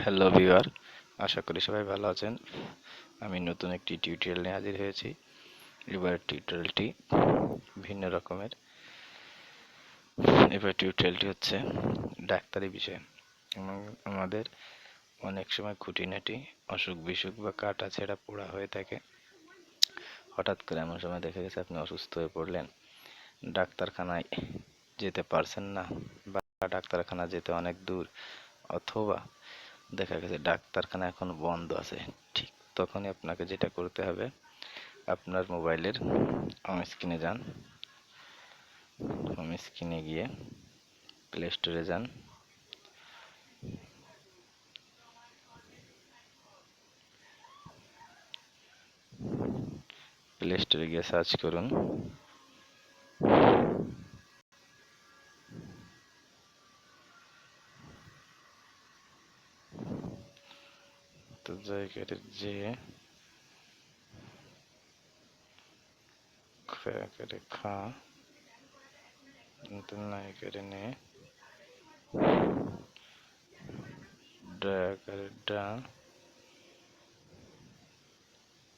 Hello viewer আশা করি সবাই ভালো আছেন। আমি নতুন একটি টিউটোরিয়াল নিয়ে হাজির হয়েছি। এবার টিউটোরিয়ালটি ভিন্ন রকমের। এবার টিউটোরিয়ালটি হচ্ছে ডাক্তারি বিষয়। এবং আমাদের অনেক সময় খুঁটিনাটি অসুখ বিসুখ বা কাটা ছেঁড়া পোড়া হয়ে থাকে। হঠাৎ করে এমন সময় দেখা গেছে আপনি অসুস্থ হয়ে পড়লেন। ডাক্তারখানায় যেতে পারছেন না বা ডাক্তারখানা যেতে অনেক দূর। অথবা দেখা গেছে ডাক্তারখানা এখন বন্ধ আছে। ঠিক তখনই আপনাকে যেটা করতে হবে, আপনার মোবাইলের হোম স্ক্রিনে যান। হোম স্ক্রিনে গিয়ে প্লে স্টোরে যান। প্লে স্টোরে গিয়ে সার্চ করুন। তো জায়গাটা যে করে খা নাই করে নে। করে ডা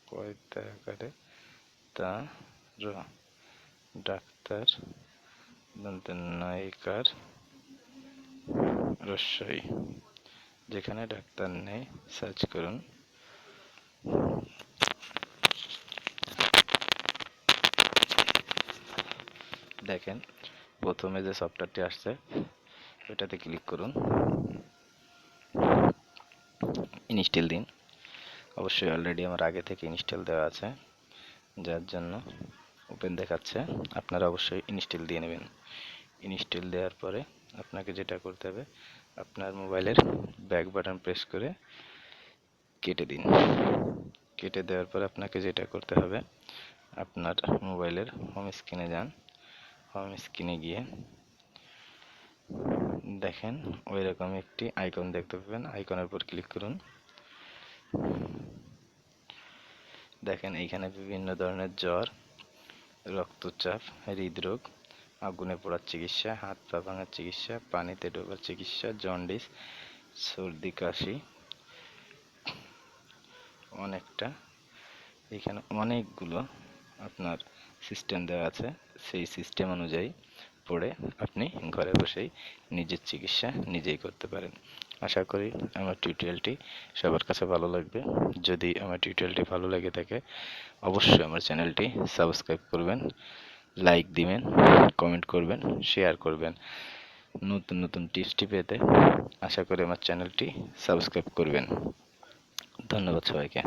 কয়তা করে তা, র, ডাক্তার নায়িকার রস্যই যেখানে ডাক্তার নেই সার্চ করুন। দেখেন, প্রথমে যে সফটওয়্যারটি আসছে, ওটাতে ক্লিক করুন। ইনস্টল দিন। অবশ্যই অলরেডি আমার আগে থেকে ইনস্টল দেওয়া আছে, যার জন্য ওপেন দেখাচ্ছে। আপনারা অবশ্যই ইনস্টল দিয়ে নেবেন। ইনস্টল দেওয়ার পরে আপনাকে যেটা করতে হবে আপনার মোবাইলের ব্যাক বাটন প্রেস করে কেটে দিন। কেটে দেওয়ার পর আপনাকে যেটা করতে হবে, আপনার মোবাইলের হোম স্ক্রিনে যান। হোম স্ক্রিনে গিয়ে দেখেন ওই রকম একটি আইকন দেখতে পাবেন। আইকনের উপর ক্লিক করুন। দেখেন এইখানে বিভিন্ন ধরনের জ্বর, রক্তচাপ, হৃদরোগ আগুনে পোড়ার চিকিৎসা, হাত পা ভাঙার চিকিৎসা, পানিতে ডোবার চিকিৎসা, জন্ডিস, সর্দি, কাশি অনেকটা। এখানে অনেকগুলো আপনার সিস্টেম দেওয়া আছে। সেই সিস্টেম অনুযায়ী পড়ে আপনি ঘরে বসেই নিজের চিকিৎসা নিজেই করতে পারেন। আশা করি আমার টিউটোরিয়ালটি সবার কাছে ভালো লাগবে। যদি আমার টিউটোরিয়ালটি ভালো লেগে থাকে, অবশ্যই আমার চ্যানেলটি সাবস্ক্রাইব করবেন। লাইক দিবেন কমেন্ট করবেন শেয়ার করবেন। নতুন নতুন টিপসটি পেতে আশা করি আমার চ্যানেলটি সাবস্ক্রাইব করবেন। ধন্যবাদ সবাইকে।